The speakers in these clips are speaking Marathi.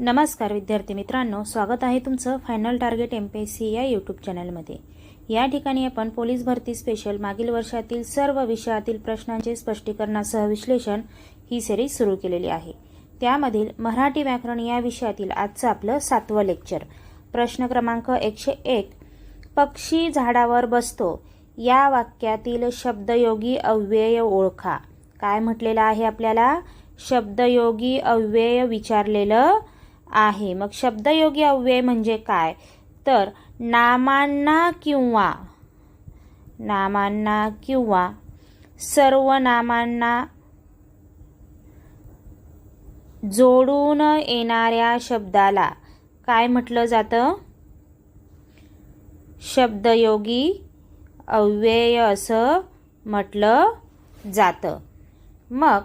नमस्कार विद्यार्थी मित्रांनो स्वागत आहे तुमचं final target M P S C या यूट्यूब चॅनलमध्ये या ठिकाणी आपण पोलीस भरती स्पेशल मागील वर्षातील सर्व विषयातील प्रश्नांचे स्पष्टीकरणासह विश्लेषण ही सिरीज सुरू केलेली आहे. त्यामधील मराठी व्याकरण या विषयातील आजचं आपलं सातवं लेक्चर प्रश्न क्रमांक एकशे एक पक्षी झाडावर बसतो. या वाक्यातील शब्दयोगी अव्यय ओळखा. काय म्हटलेलं आहे आपल्याला? शब्दयोगी अव्यय विचारलेलं आहे. मग शब्दयोगी अव्यय म्हणजे काय? तर नामांना किंवा नामांना किंवा सर्व नामांना जोडून येणाऱ्या शब्दाला काय म्हटलं जातं? शब्दयोगी अव्यय असं म्हटलं जातं. मग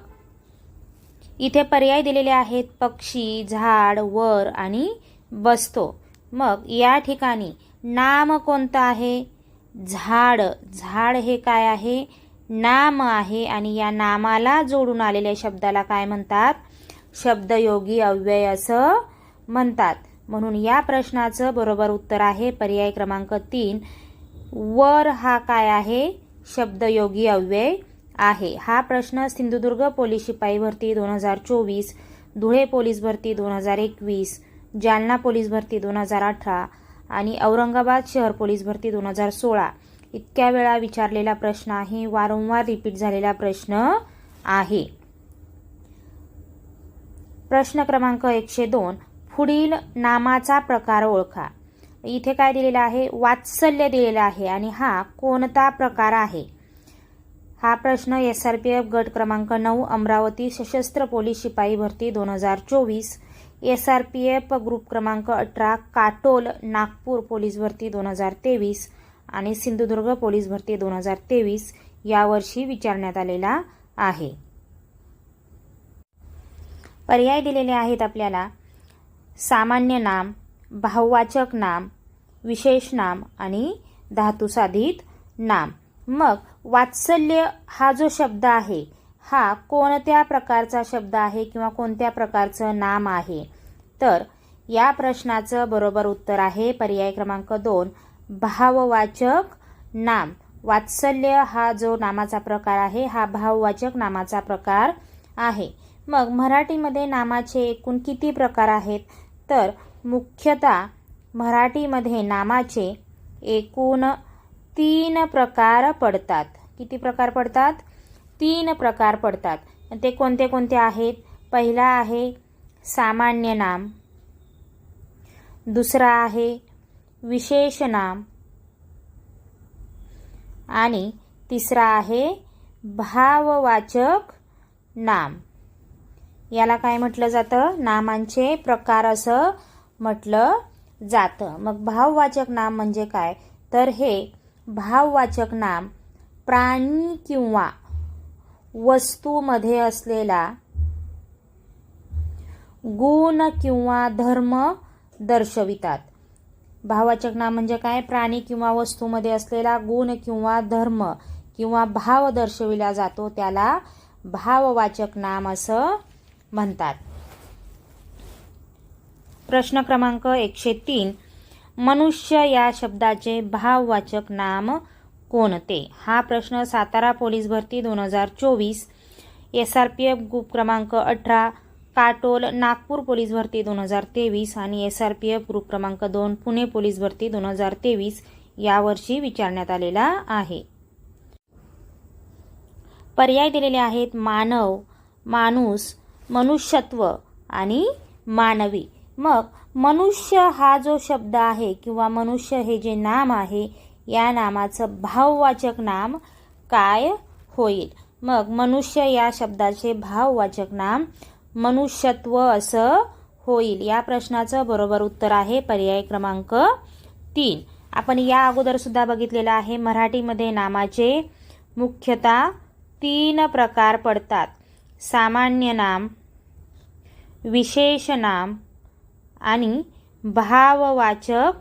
इथे पर्याय दिलेले आहेत. पक्षी झाड वर आणि बसतो मग या ठिकाणी नाम कोणतं आहे? झाड. झाड हे काय आहे? नाम आहे आणि या नामाला जोडून आलेल्या शब्दाला काय म्हणतात? शब्दयोगी अव्यय असं म्हणतात. म्हणून या प्रश्नाचं बरोबर उत्तर आहे. पर्याय क्रमांक तीन. वर हा काय आहे? शब्दयोगी अव्यय आहे. हा प्रश्न सिंधुदुर्ग पोलीस शिपाई भरती दोन हजार चोवीस धुळे पोलीस भरती दोन हजार एकवीस जालना पोलीस भरती दोन हजार अठरा आणि औरंगाबाद शहर पोलीस भरती दोन हजार सोळा. इतक्या वेळा विचारलेला प्रश्न आहे वारंवार रिपीट झालेला प्रश्न आहे. प्रश्न क्रमांक एकशे दोन पुढील नामाचा प्रकार ओळखा. इथे काय दिलेलं आहे? वात्सल्य दिलेलं आहे आणि हा कोणता प्रकार आहे? हा प्रश्न एस आर पी एफ गट क्रमांक नऊ अमरावती सशस्त्र पोलीस शिपाई भरती दोन हजार चोवीस S R P F group क्रमांक अठरा काटोल नागपूर पोलीस भरती दोन हजार तेवीस आणि सिंधुदुर्ग पोलीस भरती दोन हजार तेवीस यावर्षी विचारण्यात आलेला आहे. पर्याय दिलेले आहेत आपल्याला. सामान्य नाम भाववाचक नाम विशेष नाम आणि धातुसाधित नाम. मग वात्सल्य हा जो शब्द आहे हा कोणत्या प्रकारचा शब्द आहे किंवा कोणत्या प्रकारचं नाम आहे? तर या प्रश्नाचं बरोबर उत्तर आहे पर्याय क्रमांक दोन भाववाचक नाम. वात्सल्य हा जो नामाचा प्रकार आहे हा भाववाचक नामाचा प्रकार आहे. मग मराठीमध्ये नामाचे एकूण किती प्रकार आहेत? तर मुख्यतः मराठीमध्ये नामाचे एकूण तीन प्रकार पडतात. किती प्रकार पडतात? तीन प्रकार पडतात. ते कोणते कोणते आहेत? पहिला आहे सामान्य नाम. दुसरा आहे विशेष नाम. आणि तिसरा आहे भाववाचक नाम. याला काय म्हटलं जातं? नामांचे प्रकार असं म्हटलं जातं. मग भाववाचक नाम म्हणजे काय? तर हे भाववाचक नाम प्राणी किंवा वस्तूमध्ये असलेला गुण किंवा धर्म दर्शवितात. भाववाचक नाम म्हणजे काय? प्राणी किंवा वस्तूमध्ये असलेला गुण किंवा धर्म किंवा भाव दर्शविला जातो त्याला भाववाचक नाम असं म्हणतात. प्रश्न क्रमांक एकशे तीन. मनुष्य या शब्दाचे भाववाचक नाम कोणते? हा प्रश्न सातारा पोलीस भरती दोन हजार चोवीस S R P F group क्रमांक अठरा काटोल नागपूर पोलीस भरती दोन हजार तेवीस आणि S R P F group क्रमांक दोन पुणे पोलीस भरती दोन हजार तेवीस यावर्षी विचारण्यात आलेला आहे. पर्याय दिलेले आहेत मानव माणूस मनुष्यत्व आणि मानवी. मग मनुष्य हा जो शब्द आहे किंवा मनुष्य हे जे नाम आहे या नामाचं भाववाचक नाम काय होईल? मग मनुष्य या शब्दाचे भाववाचक नाम मनुष्यत्व असं होईल. या प्रश्नाचं बरोबर उत्तर आहे पर्याय क्रमांक तीन. आपण या अगोदर सुद्धा बघितलेलं आहे मराठीमध्ये नामाचे मुख्यतः तीन प्रकार पडतात. सामान्य नाम विशेष नाम आणि भाववाचक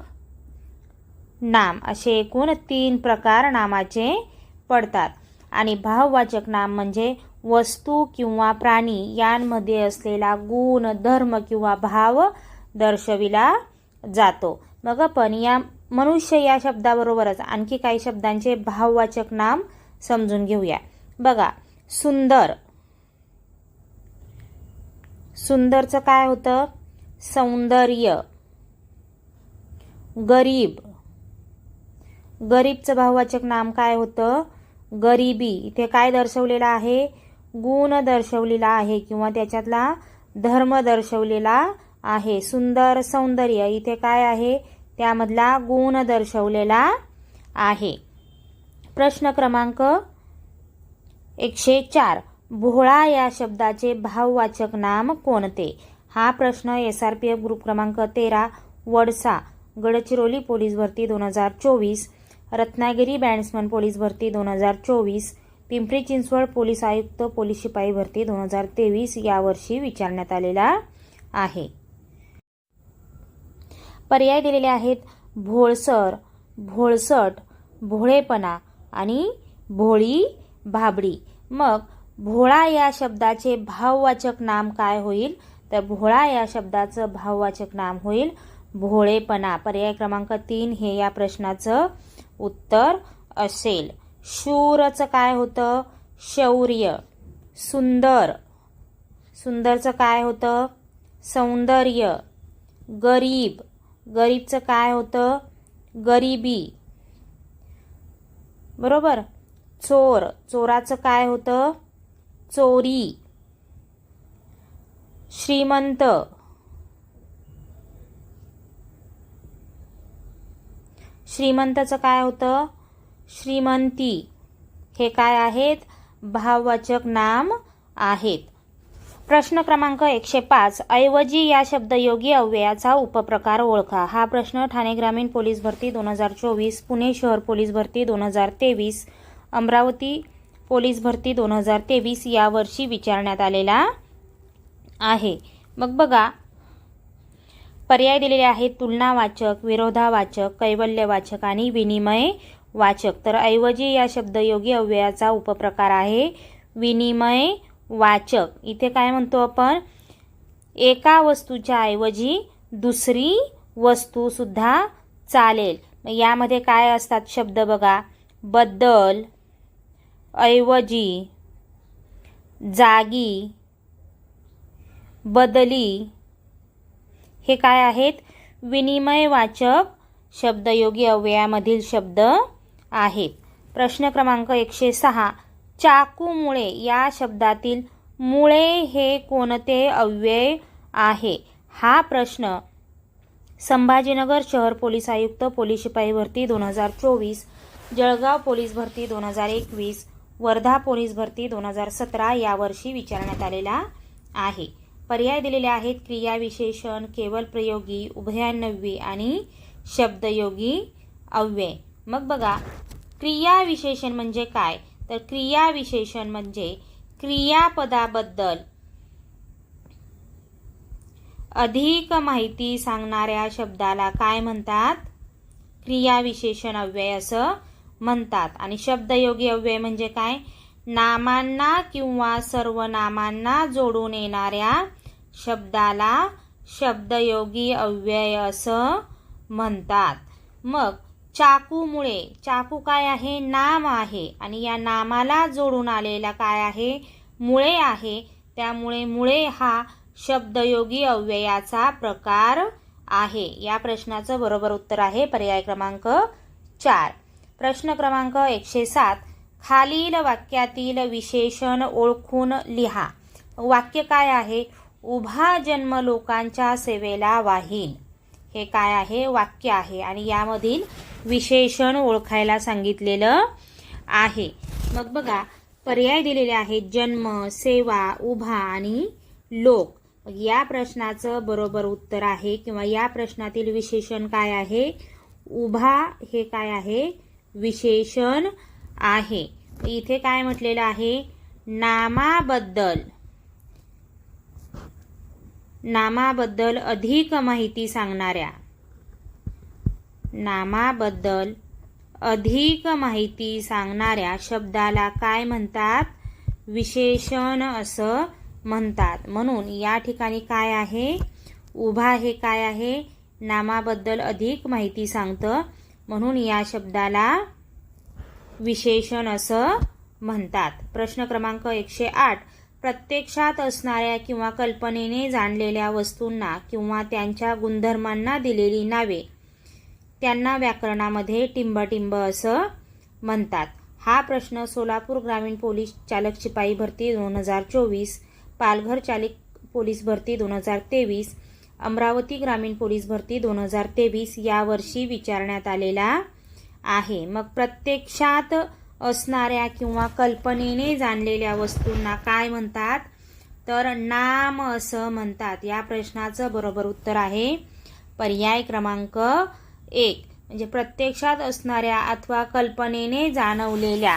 नाम असे एकूण तीन प्रकार नामाचे पडतात. आणि भाववाचक नाम म्हणजे वस्तू किंवा प्राणी यांमध्ये असलेला गुण धर्म किंवा भाव दर्शविला जातो. मग आपण या मनुष्य या शब्दाबरोबरच आणखी काही शब्दांचे भाववाचक नाम समजून घेऊया. बघा सुंदर. सुंदरचं काय होतं? सौंदर्य. गरीब. गरीबचं भाववाचक नाम काय होतं? गरिबी. इथे काय दर्शवलेलं आहे? गुण दर्शवलेला आहे किंवा त्याच्यातला धर्म दर्शवलेला आहे. सुंदर सौंदर्य. इथे काय आहे? त्यामधला गुण दर्शवलेला आहे. प्रश्न क्रमांक एकशे चार. भोळा या शब्दाचे भाववाचक नाम कोणते? हा प्रश्न S R P F group क्रमांक तेरा वडसा गडचिरोली पोलीस भरती दोन हजार चोवीस रत्नागिरी बँड्समन पोलीस भरती दोन हजार चोवीस पिंपरी चिंचवड पोलीस आयुक्त पोलीस शिपाई भरती दोन हजार तेवीस यावर्षी विचारण्यात आलेला आहे. पर्याय दिलेले आहेत भोळसर भोळसट भोळेपणा आणि भोळी भाबडी. मग भोळा या शब्दाचे भाववाचक नाम काय होईल? तर भोळा या शब्दाचं भाववाचक नाम होईल भोळेपणा. पर्याय क्रमांक तीन हे या प्रश्नाचं उत्तर असेल. शूरचं काय होतं? शौर्य. सुंदर. सुंदरचं काय होतं? सौंदर्य. गरीब. गरीबचं काय होतं? गरिबी. बरोबर? चोर. चोराचं काय होतं? चोरी. श्रीमंत. श्रीमंताचं काय होतं? श्रीमंती. हे काय आहेत? भाववाचक नाम आहेत. प्रश्न क्रमांक एकशे पाच. ऐवजी या शब्दयोगी अव्ययाचा उपप्रकार ओळखा. हा प्रश्न ठाणे ग्रामीण पोलीस भरती दोन हजार चोवीस पुणे शहर पोलीस भरती दोन हजार तेवीस अमरावती पोलीस भरती दोन हजार तेवीस यावर्षी विचारण्यात आलेला आहे. मग बघा पर्याय दिलेले आहेत तुलनावाचक विरोधावाचक कैवल्यवाचक आणि विनिमय वाचक तर ऐवजी या शब्दयोगी अव्ययाचा उपप्रकार आहे विनिमय वाचक इथे काय म्हणतो आपण? एका वस्तूच्या ऐवजी दुसरी वस्तूसुद्धा चालेल. मग यामध्ये काय असतात शब्द बघा? बद्दल ऐवजी जागी बदली. हे काय आहेत? विनिमयवाचक शब्दयोगी अव्ययामधील शब्द आहेत. प्रश्न क्रमांक एकशे सहा. चाकूमुळे या शब्दातील मुळे हे कोणते अव्यय आहे? हा प्रश्न संभाजीनगर शहर पोलीस आयुक्त पोलीस शिपाई भरती दोन हजार चोवीस जळगाव पोलीस भरती दोन हजार एकवीस वर्धा पोलीस भरती दोन हजार सतरा यावर्षी विचारण्यात आलेला आहे. पर्याय दिलेले आहेत. क्रियाविशेषण केवळ प्रयोगी उभयान्नवी आणि शब्दयोगी अव्यय. मग बघा क्रियाविशेषण म्हणजे काय? तर क्रियाविशेषण म्हणजे क्रियापदाबद्दल अधिक माहिती सांगणाऱ्या शब्दाला काय म्हणतात? क्रियाविशेषण अव्यय असं म्हणतात. आणि शब्दयोगी अव्यय म्हणजे काय? नामांना किंवा सर्वनामांना जोडून येणाऱ्या शब्दाला शब्दयोगी अव्यय असं म्हणतात. मग चाकूमुळे चाकू काय आहे? नाम आहे. आणि या नामाला जोडून आलेला काय आहे? मुळे आहे. त्यामुळे मुळे हा शब्दयोगी अव्ययाचा प्रकार आहे. या प्रश्नाचं बरोबर उत्तर आहे पर्याय क्रमांक चार. प्रश्न क्रमांक एकशे सात. खालील वाक्यातील विशेषण ओळखून लिहा. वाक्य काय आहे? उभा जन्म लोकांच्या सेवेला वाहीन हे काय आहे? वाक्य आहे. आणि यामधील विशेषण ओळखायला सांगितलेलं आहे. मग बघा पर्याय दिलेले आहेत. जन्म सेवा उभा आणि लोक. या प्रश्नाचं बरोबर उत्तर आहे किंवा या प्रश्नातील विशेषण काय आहे? उभा हे काय आहे? विशेषण आहे. इथे काय म्हटलेलं आहे? नामाबद्दल. नामाबद्दल अधिक माहिती सांगणाऱ्या. नामाबद्दल अधिक माहिती सांगणाऱ्या शब्दाला काय म्हणतात? विशेषण असं म्हणतात. म्हणून या ठिकाणी काय आहे? उभा हे काय आहे? नामाबद्दल अधिक माहिती सांगतं. म्हणून या शब्दाला विशेषण असं म्हणतात. प्रश्न क्रमांक एकशे आठ. प्रत्यक्षात असणाऱ्या किंवा कल्पनेने जाणलेल्या वस्तूंना किंवा त्यांच्या गुणधर्मांना दिलेली नावे. त्यांना व्याकरणामध्ये टिंबटिंब असं म्हणतात. हा प्रश्न सोलापूर ग्रामीण पोलीस चालक शिपाई भरती दोन हजार चोवीस पालघर चालक पोलीस भरती दोन हजार तेवीस अमरावती ग्रामीण पोलीस भरती दोन हजार तेवीस यावर्षी विचारण्यात आलेला आहे. मग प्रत्यक्षात असणाऱ्या किंवा कल्पनेने जाणलेल्या वस्तूंना काय म्हणतात? तर नाम असं म्हणतात. या प्रश्नाचं बरोबर उत्तर आहे पर्याय क्रमांक एक. म्हणजे प्रत्यक्षात असणाऱ्या अथवा कल्पनेने जाणवलेल्या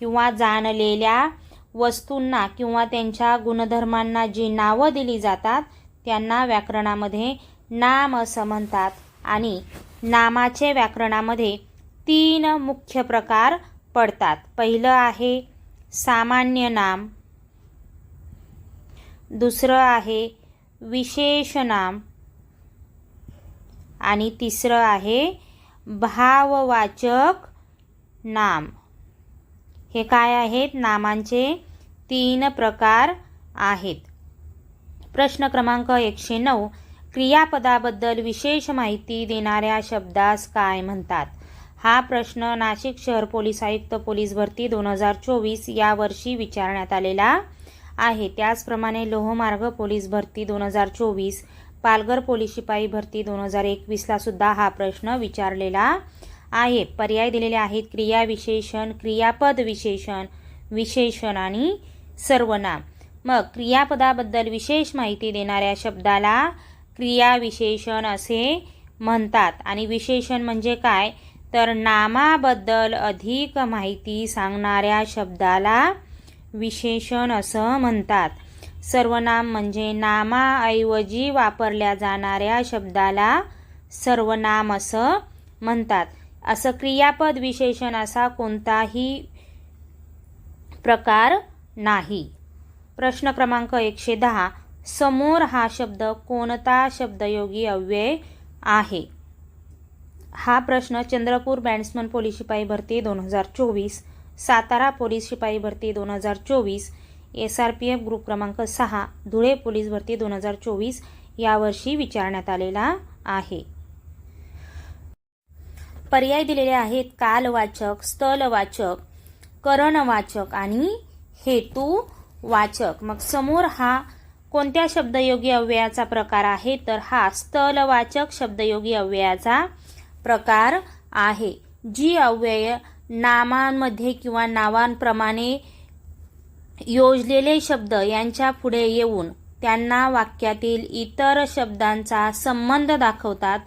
किंवा जाणलेल्या वस्तूंना किंवा त्यांच्या गुणधर्मांना जी नावं दिली जातात त्यांना व्याकरणामध्ये नाम असं म्हणतात. आणि नामाचे व्याकरणामध्ये तीन मुख्य प्रकार पडतात. पहिलं आहे सामान्य नाम. दुसरं आहे विशेष नाम. आणि तिसरं आहे भाववाचक नाम. हे काय आहेत? नामांचे तीन प्रकार आहेत. प्रश्न क्रमांक एकशे नऊ. क्रियापदाबद्दल विशेष माहिती देणाऱ्या शब्दास काय म्हणतात? हा प्रश्न नाशिक शहर पोलीस आयुक्त पोलीस भरती दोन हजार चोवीस या वर्षी विचारण्यात आलेला आहे. त्याचप्रमाणे लोहमार्ग पोलीस भरती दोन हजार चोवीस पालघर पोलीस शिपाई भरती दोन हजार एकवीसला सुद्धा हा प्रश्न विचारलेला आहे. पर्याय दिलेले आहेत क्रिया विशेषण क्रियापद विशेषण विशेषण आणि सर्वनाम. मग क्रियापदाबद्दल विशेष माहिती देणाऱ्या शब्दाला क्रियाविशेषण असे म्हणतात. आणि विशेषण म्हणजे काय? तर नामाबद्दल अधिक माहिती सांगणाऱ्या शब्दाला विशेषण असं म्हणतात. सर्वनाम म्हणजे नामाऐवजी वापरल्या जाणाऱ्या शब्दाला सर्वनाम असं म्हणतात. असं क्रियापद विशेषण असा कोणताही प्रकार नाही. प्रश्न क्रमांक एकशे दहा. समोर हा शब्द कोणता शब्दयोगी अव्यय आहे? हा प्रश्न चंद्रपूर बॅट्समन पोलीस शिपाई भरती दोन हजार चोवीस सातारा पोलीस शिपाई भरती दोन हजार चोवीस S R P F group क्रमांक सहा धुळे पोलीस भरती दोन हजार चोवीस यावर्षी विचारण्यात आलेला आहे. पर्याय दिलेले आहेत कालवाचक स्थलवाचक करणवाचक आणि हेतू वाचक मग समोर हा कोणत्या शब्दयोगी अव्ययाचा प्रकार आहे? तर हा स्थलवाचक शब्दयोगी अव्ययाचा प्रकार आहे. जी अव्यय नामांमध्ये किंवा नावांप्रमाणे योजलेले शब्द यांच्या पुढे येऊन त्यांना वाक्यातील इतर शब्दांचा संबंध दाखवतात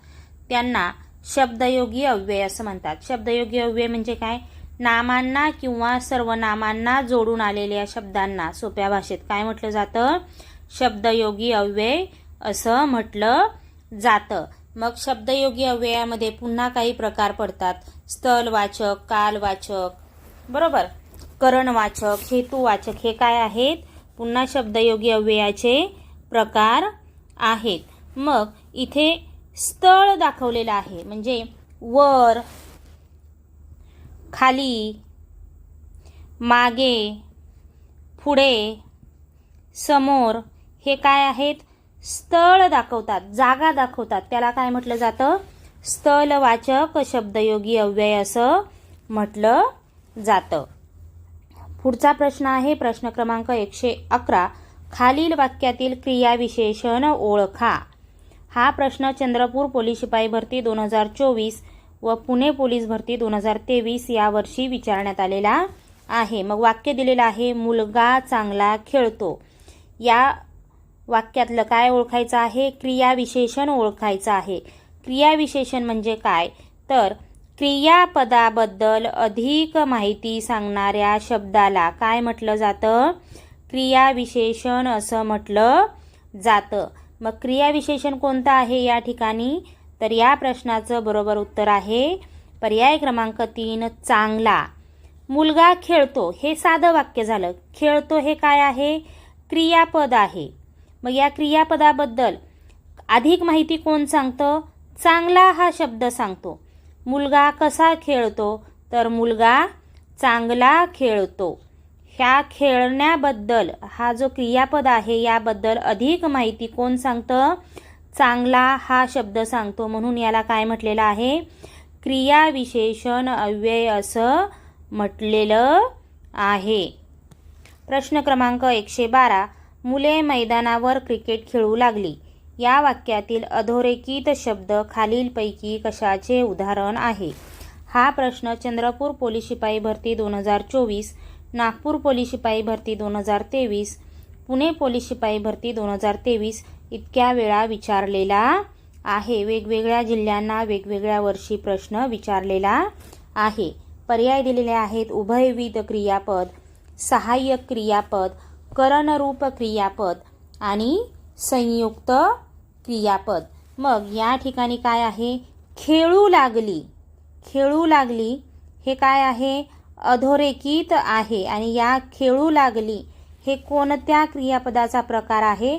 त्यांना शब्दयोगी अव्यय असं म्हणतात. शब्दयोगी अव्यय म्हणजे काय? नामांना किंवा सर्वनामांना जोडून आलेल्या शब्दांना सोप्या भाषेत काय म्हटलं जातं? शब्दयोगी अव्यय असं म्हटलं जातं. मग शब्दयोगी अव्ययामध्ये पुन्हा काही प्रकार पडतात. स्थलवाचक कालवाचक बरोबर? करणवाचक हेतुवाचक हे काय आहेत? पुन्हा शब्दयोगी अव्ययाचे प्रकार आहेत. मग इथे स्थळ दाखवलेलं आहे. म्हणजे वर खाली मागे पुढे समोर हे काय आहेत? स्थळ दाखवतात जागा दाखवतात. त्याला काय म्हटलं जातं? स्थलवाचक शब्दयोगी अव्यय असं म्हटलं जातं. पुढचा प्रश्न आहे प्रश्न क्रमांक एकशे अकरा. खालील वाक्यातील क्रियाविशेषण ओळखा. हा प्रश्न चंद्रपूर पोलीस शिपाई भरती दोन हजार चोवीस व पुणे पोलीस भरती दोन हजार तेवीस यावर्षी विचारण्यात आलेला आहे. मग वाक्य दिलेलं आहे मुलगा चांगला खेळतो. या वाक्यातलं काय ओळखायचं आहे? क्रियाविशेषण ओळखायचं आहे. क्रियाविशेषण म्हणजे काय? तर क्रियापदाबद्दल अधिक माहिती सांगणाऱ्या शब्दाला काय म्हटलं जातं? क्रियाविशेषण असं म्हटलं जातं. मग क्रियाविशेषण कोणतं आहे या ठिकाणी? तर या प्रश्नाचं बरोबर उत्तर आहे पर्याय क्रमांक तीन चांगला. मुलगा खेळतो. हे साधं वाक्य झालं. खेळतो हे काय आहे? क्रियापद आहे. मग या क्रियापदाबद्दल अधिक माहिती कोण सांगतं? चांगला हा शब्द सांगतो. मुलगा कसा खेळतो? तर मुलगा चांगला खेळतो. ह्या खेळण्याबद्दल हा जो क्रियापद आहे याबद्दल अधिक माहिती कोण सांगतं? चांगला हा शब्द सांगतो म्हणून याला काय म्हटलेलं आहे? क्रियाविशेषण अव्यय असं म्हटलेलं आहे. प्रश्न क्रमांक एकशे बारा. मुले मैदानावर क्रिकेट खेळू लागली. या वाक्यातील अधोरेखित शब्द खालीलपैकी कशाचे उदाहरण आहे? हा प्रश्न चंद्रपूर पोलीस शिपाई भरती दोन हजार चोवीस नागपूर पोलीस शिपाई भरती दोन हजार तेवीस पुणे पोलीस शिपाई भरती दोन हजार तेवीस इतक्या वेळा विचारलेला आहे. वेगवेगळ्या जिल्ह्यांना वेगवेगळ्या वर्षी प्रश्न विचारलेला आहे. पर्याय दिलेले आहेत उभयविध क्रियापद सहाय्यक क्रियापद करणरूप क्रियापद आणि संयुक्त क्रियापद. मग या ठिकाणी काय आहे? खेळू लागली. खेळू लागली हे काय आहे? अधोरेखित आहे आणि या खेळू लागली हे कोणत्या क्रियापदाचा प्रकार आहे?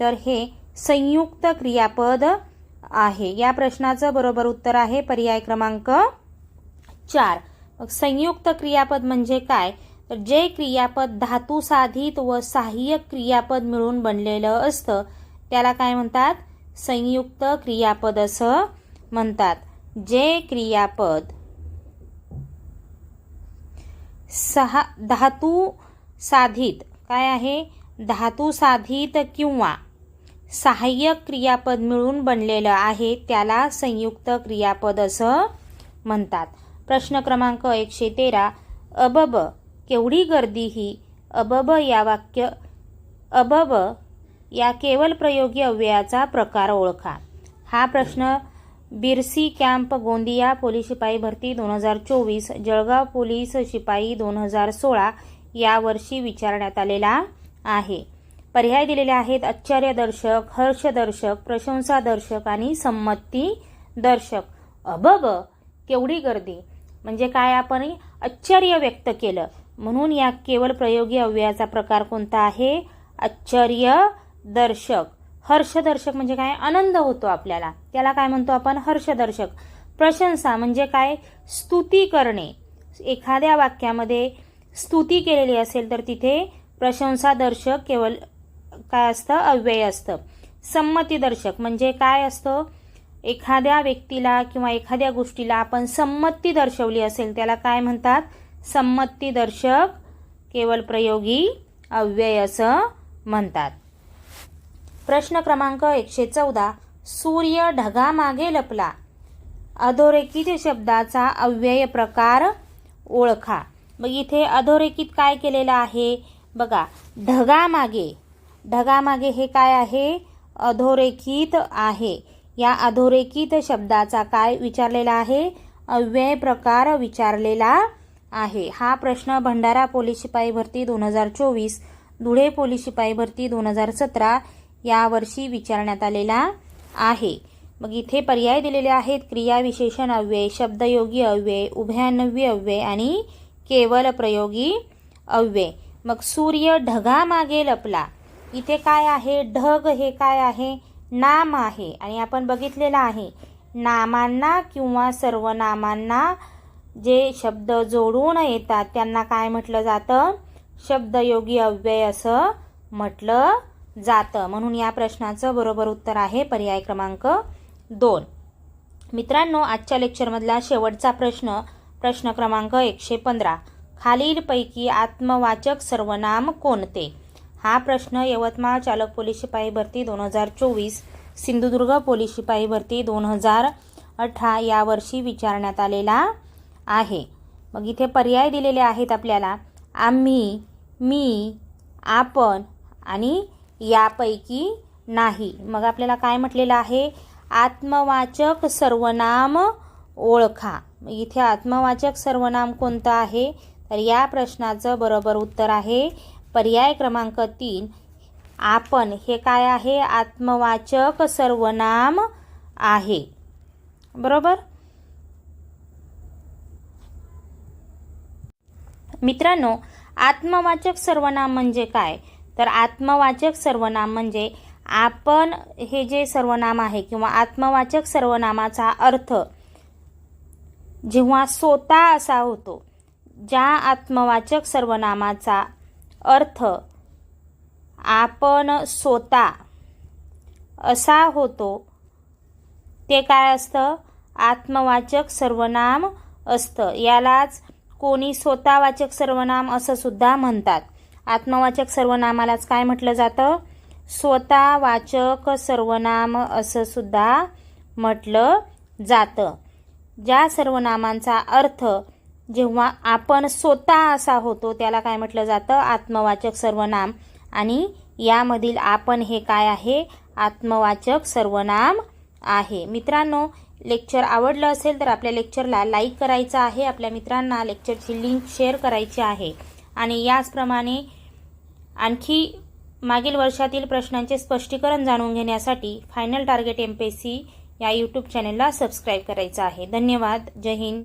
तर हे संयुक्त क्रियापद आहे. या प्रश्नाचं बरोबर उत्तर आहे पर्याय क्रमांक चार. मग संयुक्त क्रियापद म्हणजे काय? तर जे क्रियापद धातू साधित व सहाय्यक क्रियापद मिळून बनलेलं असतं त्याला काय म्हणतात? संयुक्त क्रियापद असं म्हणतात. जे क्रियापद सहा धातू साधित काय आहे? धातू साधित किंवा सहाय्यक क्रियापद मिळून बनलेलं आहे त्याला संयुक्त क्रियापद असं म्हणतात. प्रश्न क्रमांक एकशे तेरा अबब केवढी गर्दी ही? अबब या वाक्य अबब या केवळ प्रयोगी अव्ययाचा प्रकार ओळखा. हा प्रश्न बिरसी कॅम्प गोंदिया पोलीस शिपाई भरती दोन हजार चोवीस जळगाव पोलीस शिपाई दोन हजार सोळा यावर्षी विचारण्यात आलेला आहे. पर्याय दिलेले आहेत आश्चर्यदर्शक हर्षदर्शक प्रशंसादर्शक आणि संमतीदर्शक. अबब केवढी गर्दी? म्हणजे काय? आपण आश्चर्य व्यक्त केलं. म्हणून या केवळ प्रयोगी अव्ययाचा प्रकार कोणता आहे? आश्चर्यदर्शक हर्षदर्शक म्हणजे काय? आनंद होतो आपल्याला. त्याला काय म्हणतो आपण? हर्षदर्शक. प्रशंसा म्हणजे काय? स्तुती करणे. एखाद्या वाक्यामध्ये स्तुती केलेली असेल तर तिथे प्रशंसादर्शक केवळ काय असतं? अव्यय असतं. संमतीदर्शक म्हणजे काय असतं? एखाद्या व्यक्तीला किंवा एखाद्या गोष्टीला आपण संमती दर्शवली असेल त्याला काय म्हणतात? संमतीदर्शक केवळ प्रयोगी अव्यय असं म्हणतात. प्रश्न क्रमांक एकशे चौदा. सूर्य ढगामागे लपला. अधोरेखित शब्दाचा अव्यय प्रकार ओळखा. मग इथे अधोरेखित काय केलेलं आहे? बघा ढगामागे. ढगामागे हे काय आहे? अधोरेखित आहे. या अधोरेखित शब्दाचा काय विचारलेला आहे? अव्यय प्रकार विचारलेला आहे. हा प्रश्न भंडारा पोलीस शिपाई भरती दोन हजार चोवीस धुळे पोलीस शिपाई भरती दोन हजार सतरा यावर्षी विचारण्यात आलेला आहे. मग इथे पर्याय दिलेले आहेत. क्रियाविशेषण अव्यय शब्दयोगी अव्यय उभयान्वयी अव्यय आणि केवल प्रयोगी अव्यय. मग सूर्य ढगामागे लपला. इथे काय आहे? ढग हे काय आहे? नाम आहे. आणि आपण बघितलेलं आहे. नामांना किंवा सर्वनामांना जे शब्द जोडून येतात त्यांना काय म्हटलं जातं? शब्दयोगी अव्यय असं म्हटलं जातं. म्हणून या प्रश्नाचं बरोबर उत्तर आहे पर्याय क्रमांक दोन. मित्रांनो आजच्या लेक्चरमधला शेवटचा प्रश्न प्रश्न क्रमांक एकशे पंधरा. खालीलपैकी आत्मवाचक सर्वनाम कोणते? हा प्रश्न यवतमाळ चालक पोलीस शिपाई भरती दोन हजार चोवीस सिंधुदुर्ग पोलीस शिपाई भरती दोन हजार अठरा यावर्षी विचारण्यात आलेला आहे. मग इथे पर्याय दिलेले आहेत आपल्याला. आम्ही मी आपण आणि यापैकी नाही. मग आपल्याला काय म्हटलेलं आहे? आत्मवाचक सर्वनाम ओळखा. मग इथे आत्मवाचक सर्वनाम कोणतं आहे? तर या प्रश्नाचं बरोबर उत्तर आहे पर्याय क्रमांक तीन. आपण हे काय आहे? आत्मवाचक सर्वनाम आहे. बरोबर? मित्रांनो आत्मवाचक सर्वनाम म्हणजे काय? तर आत्मवाचक सर्वनाम म्हणजे आपण हे जे सर्वनाम आहे किंवा आत्मवाचक सर्वनामाचा अर्थ जेव्हा स्वतः असा होतो ज्या आत्मवाचक सर्वनामाचा अर्थ आपण स्वतः असा होतो ते काय असतं? आत्मवाचक सर्वनाम असतं. यालाच कोणी स्वतःवाचक सर्वनाम असं सुद्धा म्हणतात. आत्मवाचक सर्वनामालाच काय म्हटलं जातं? स्वतःवाचक सर्वनाम असं सुद्धा म्हटलं जातं. ज्या सर्वनामांचा अर्थ जेव्हा आपण स्वतः असा होतो त्याला काय म्हटलं जातं? आत्मवाचक सर्वनाम. आणि यामधील आपण हे काय आहे? आत्मवाचक सर्वनाम आहे. मित्रांनो लेक्चर आवडलं असेल तर आपल्या लेक्चरला लाईक करायचं आहे. आपल्या मित्रांना लेक्चरची लिंक शेअर करायची आहे. आणि याचप्रमाणे आणखी मागील वर्षातील प्रश्नांचे स्पष्टीकरण जाणून घेण्यासाठी final target M P C या यूट्यूब चॅनलला सबस्क्राईब करायचं आहे. धन्यवाद. जय हिंद.